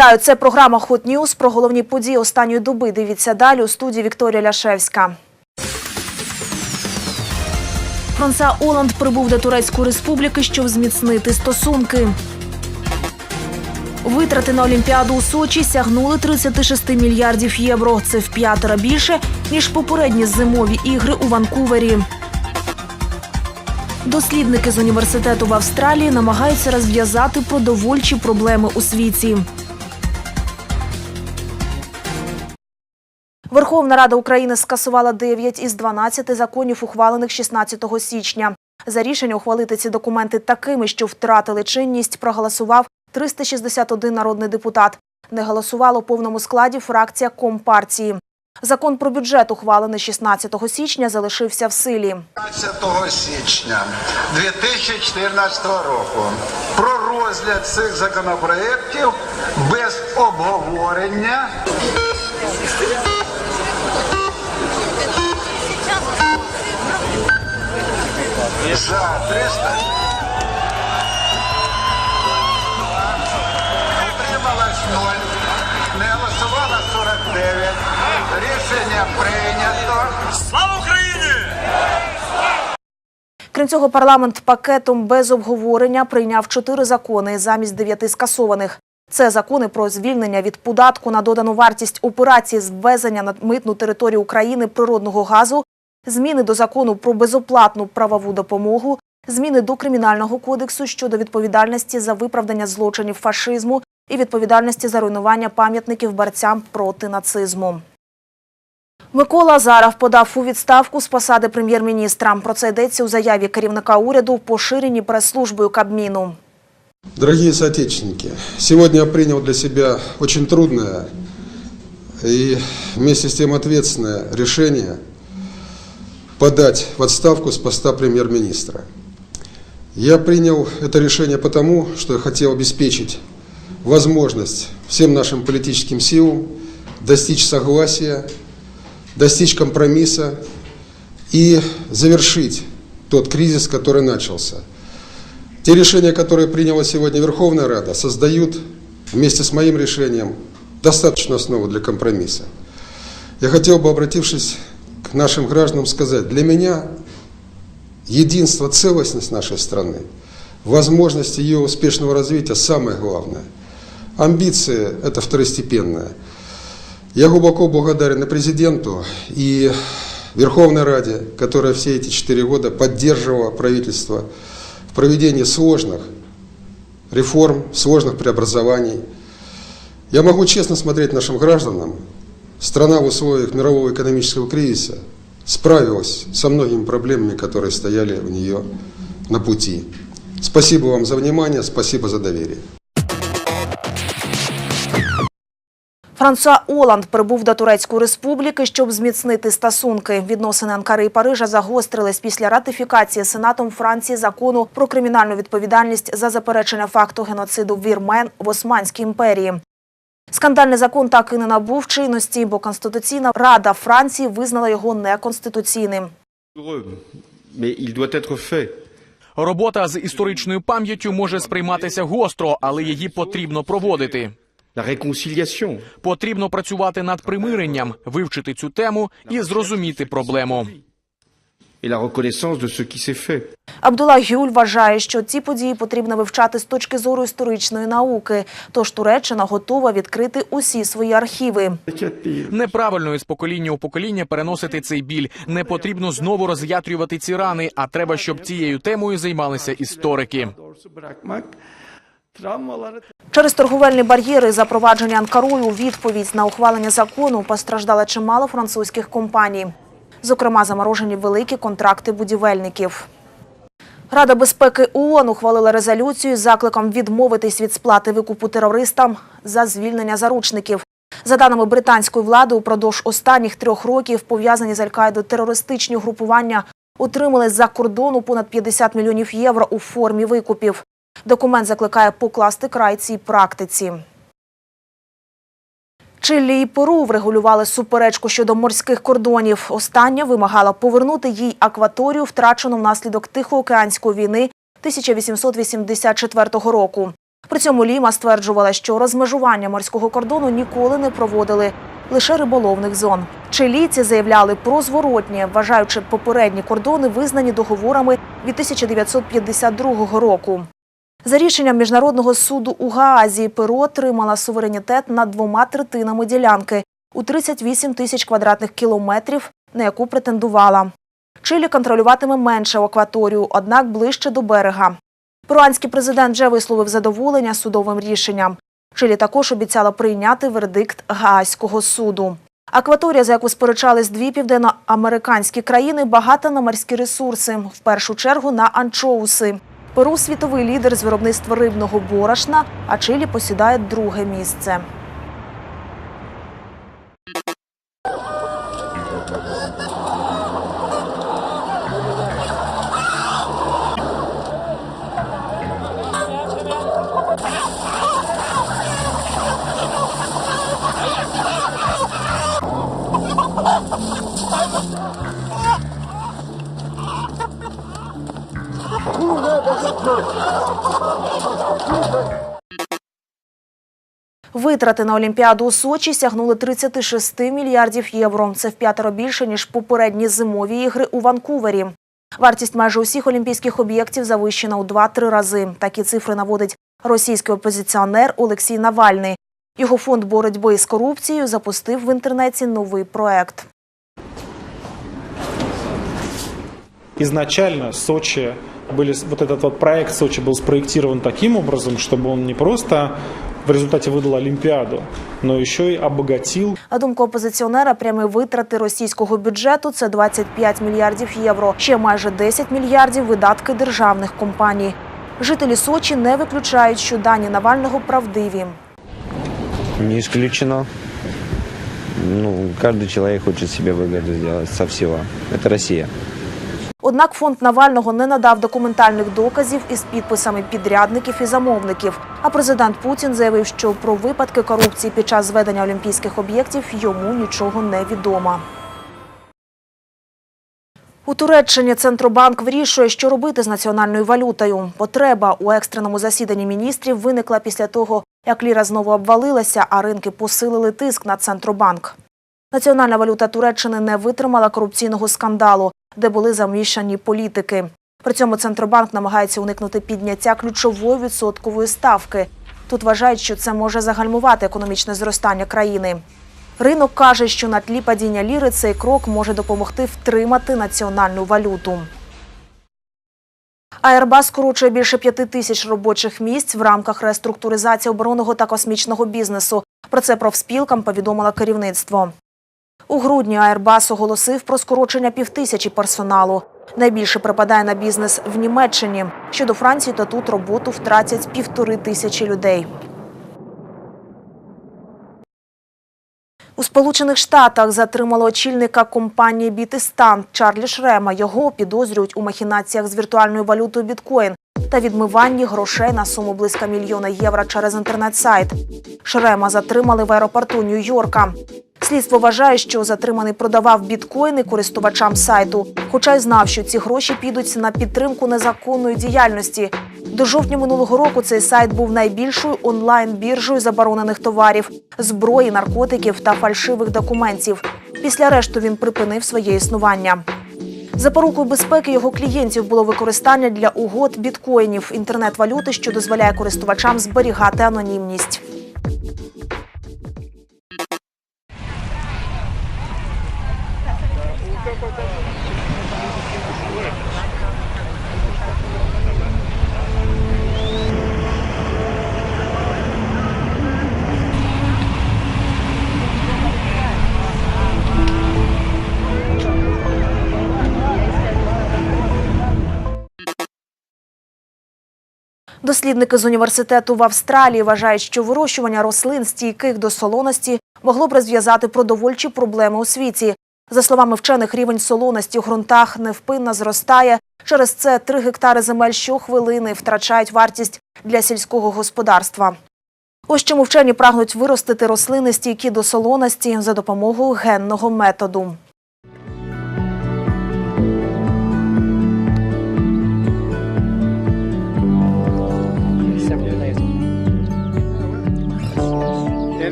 Вітаю, це програма Hot News. Про головні події останньої доби. Дивіться далі у студії Вікторія Ляшевська. Франца Оланд прибув до Турецької республіки, щоб зміцнити стосунки. Витрати на Олімпіаду у Сочі сягнули 36 мільярдів євро. Це в п'ятеро більше, ніж попередні зимові ігри у Ванкувері. Дослідники з університету в Австралії намагаються розв'язати продовольчі проблеми у світі. Верховна Рада України скасувала 9 із 12 законів, ухвалених 16 січня. За рішення ухвалити ці документи такими, що втратили чинність, проголосував 361 народний депутат. Не голосувало у повному складі фракція Компартії. Закон про бюджет, ухвалений 16 січня, залишився в силі. 15 січня 2014 року про розгляд цих законопроєктів без обговорення за 300 утрималось 0, не голосувало 49. Рішення прийнято. Слава Україні! Крім цього, парламент пакетом без обговорення прийняв чотири закони замість дев'яти скасованих. Це закони про звільнення від податку на додану вартість операції з ввезення на митну територію України природного газу, зміни до закону про безоплатну правову допомогу, зміни до кримінального кодексу щодо відповідальності за виправдання злочинів фашизму і відповідальності за руйнування пам'ятників борцям проти нацизму. Микола Азаров подав у відставку з посади прем'єр-міністра. Про це йдеться у заяві керівника уряду, поширеній прес-службою Кабміну. Дорогие соотечественники, сегодня я принял для себя очень трудное и вместе с тем ответственное решение подать в отставку с поста премьер-министра. Я принял это решение потому, что я хотел обеспечить возможность всем нашим политическим силам достичь согласия, достичь компромисса и завершить тот кризис, который начался. Те решения, которые приняла сегодня Верховная Рада, создают вместе с моим решением достаточную основу для компромисса. Я хотел бы, обратившись нашим гражданам, сказать, для меня единство, целостность нашей страны, возможность ее успешного развития самое главное. Амбиции – это второстепенное. Я глубоко благодарен и президенту, и Верховной Раде, которая все эти четыре года поддерживала правительство в проведении сложных реформ, сложных преобразований. Я могу честно смотреть нашим гражданам. Страна в условиях мирового экономического кризиса справилась со многими проблемами, которые стояли у нее на пути. Спасибо вам за внимание, спасибо за доверие. Франсуа Оланд прибув до Турецької республіки, щоб зміцнити стосунки. Відносини Анкари і Парижа загострились після ратифікації Сенатом Франції закону про кримінальну відповідальність за заперечення факту геноциду вірмен в Османській імперії. Скандальний закон так і не набув чинності, бо Конституційна Рада Франції визнала його неконституційним. Робота з історичною пам'яттю може сприйматися гостро, але її потрібно проводити. Потрібно працювати над примиренням, вивчити цю тему і зрозуміти проблему. Абдулла Гюль вважає, що ці події потрібно вивчати з точки зору історичної науки. Тож Туреччина готова відкрити усі свої архіви. Неправильно із покоління у покоління переносити цей біль. Не потрібно знову роз'ятрювати ці рани, а треба, щоб цією темою займалися історики. Через торговельні бар'єри, запроваджені Анкарою у відповідь на ухвалення закону, постраждало чимало французьких компаній. Зокрема, заморожені великі контракти будівельників. Рада безпеки ООН ухвалила резолюцію з закликом відмовитись від сплати викупу терористам за звільнення заручників. За даними британської влади, упродовж останніх трьох років пов'язані з Аль-Каїдою терористичні групування отримали з-за кордону понад 50 мільйонів євро у формі викупів. Документ закликає покласти край цій практиці. Чилі і Перу врегулювали суперечку щодо морських кордонів. Остання вимагала повернути їй акваторію, втрачену внаслідок Тихоокеанської війни 1884 року. При цьому Ліма стверджувала, що розмежування морського кордону ніколи не проводили, лише риболовних зон. Чилійці заявляли про зворотнє, вважаючи попередні кордони визнані договорами від 1952 року. За рішенням міжнародного суду у Гаазі Перу отримала суверенітет над двома третинами ділянки у 38 тисяч квадратних кілометрів, на яку претендувала. Чилі контролюватиме менше акваторію, однак ближче до берега. Перуанський президент вже висловив задоволення судовим рішенням. Чилі також обіцяла прийняти вердикт Гаазького суду. Акваторія, за яку сперечались дві південноамериканські країни, багата на морські ресурси, в першу чергу на анчоуси. Перу світовий лідер з виробництва рибного борошна, а Чилі посідає друге місце. Витрати на Олімпіаду у Сочі сягнули 36 мільярдів євро. Це в п'ятеро більше, ніж попередні зимові ігри у Ванкувері. Вартість майже усіх олімпійських об'єктів завищена у 2-3 рази. Такі цифри наводить російський опозиціонер Олексій Навальний. Його фонд боротьби з корупцією запустив в інтернеті новий проект. изначально Сочи были, вот этот вот проект Сочи был спроектирован таким образом, чтобы он не просто в результате выдал Олимпиаду, но еще и обогатил На думку опозиціонера, прямі витрати російського бюджету це 25 мільярдів євро. Ще майже 10 мільярдів видатки державних компаній. Жителі Сочі не виключають, що дані Навального правдиві. Не исключено. Ну, каждый человек хочет себе выгоду сделать со всего. Это Россия. Однак фонд Навального не надав документальних доказів із підписами підрядників і замовників. А президент Путін заявив, що про випадки корупції під час зведення олімпійських об'єктів йому нічого не відомо. У Туреччині Центробанк вирішує, що робити з національною валютою. Потреба у екстреному засіданні міністрів виникла після того, як ліра знову обвалилася, а ринки посилили тиск на Центробанк. Національна валюта Туреччини не витримала корупційного скандалу, де були замішані політики. При цьому Центробанк намагається уникнути підняття ключової відсоткової ставки. Тут вважають, що це може загальмувати економічне зростання країни. Ринок каже, що на тлі падіння ліри цей крок може допомогти втримати національну валюту. Airbus скорочує більше п'яти тисяч робочих місць в рамках реструктуризації оборонного та космічного бізнесу. Про це профспілкам повідомило керівництво. У грудні Airbus оголосив про скорочення півтисячі персоналу. Найбільше припадає на бізнес в Німеччині. Щодо Франції, то тут роботу втратять півтори тисячі людей. У Сполучених Штатах затримали очільника компанії Бітистан Чарлі Шрема. Його підозрюють у махінаціях з віртуальною валютою біткоін та відмиванні грошей на суму близько мільйона євро через інтернет-сайт. Шрема затримали в аеропорту Нью-Йорка. Слідство вважає, що затриманий продавав біткоїни користувачам сайту, хоча й знав, що ці гроші підуть на підтримку незаконної діяльності. До жовтня минулого року цей сайт був найбільшою онлайн-біржею заборонених товарів, зброї, наркотиків та фальшивих документів. Після арешту він припинив своє існування. Запорукою безпеки його клієнтів було використання для угод біткоїнів інтернет-валюти, що дозволяє користувачам зберігати анонімність. Дослідники з університету в Австралії вважають, що вирощування рослин стійких до солоності могло б розв'язати продовольчі проблеми у світі. За словами вчених, рівень солоності у ґрунтах невпинно зростає. Через це три гектари земель щохвилини втрачають вартість для сільського господарства. Ось чому вчені прагнуть виростити рослини стійкі до солоності за допомогою генного методу.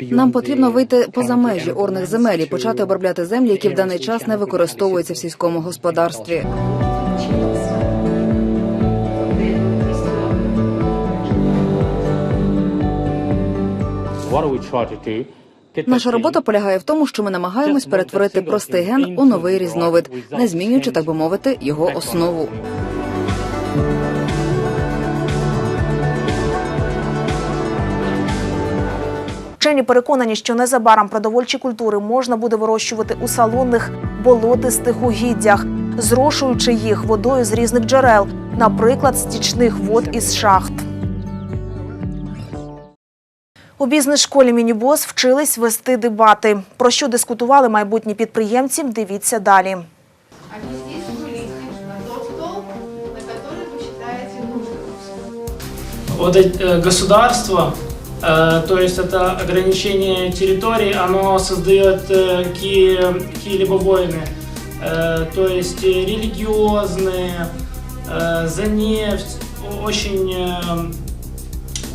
Нам потрібно вийти поза межі орних земель і почати обробляти землі, які в даний час не використовуються в сільському господарстві. Наша робота полягає в тому, що ми намагаємось перетворити простий ген у новий різновид, не змінюючи, так би мовити, його основу. Вчені переконані, що незабаром продовольчі культури можна буде вирощувати у салонних болотистих угіддях, зрошуючи їх водою з різних джерел, наприклад, стічних вод із шахт. У бізнес-школі Мінібос вчились вести дебати. Про що дискутували майбутні підприємці? Дивіться далі. А не здесь были на тот стол, на который вы считаете нужным. Вот э, государство, э, то есть это ограничение территорий, оно создает э, какие, какие-либо войны, Э, то есть э, религиозные, э, за нефть, очень, э,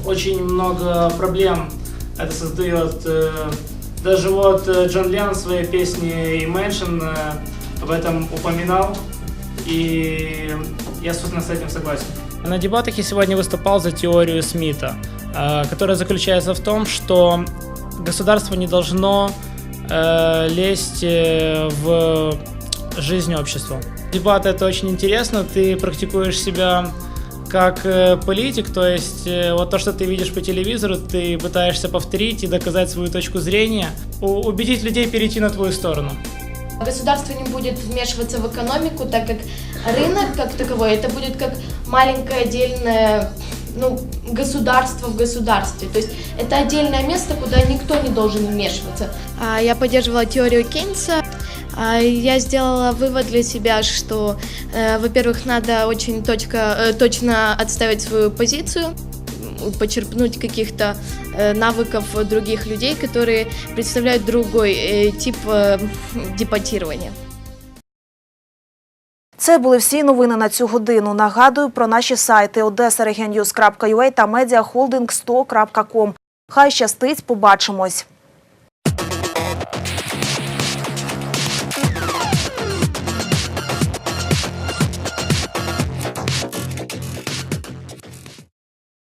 очень много проблем это создает. Э, Даже вот э, Джон Леннон в своей песне Imagine э, об этом упоминал, и я, собственно, с этим согласен. На дебатах я сегодня выступал за теорию Смита, э, которая заключается в том, что государство не должно э, лезть э, в жизнь общества. Дебаты это очень интересно, ты практикуешь себя как э, политик, то есть э, вот то, что ты видишь по телевизору, ты пытаешься повторить и доказать свою точку зрения, убедить людей перейти на твою сторону. Государство не будет вмешиваться в экономику, так как рынок как таковой, это будет как маленькое отдельное ну, государство в государстве. То есть это отдельное место, куда никто не должен вмешиваться. А, Я поддерживала теорию Кейнса. А, Я сделала вывод для себя, что, э, во-первых, надо очень точка, э, точно отставить свою позицию, м, почерпнуть каких-то э, навыков других людей, которые представляют другой э, тип э, депатирования. Це були всі новини на цю годину. Нагадую про наші сайти odessaregion.news.ua та mediaholding100.com. Хай щастить, побачимось.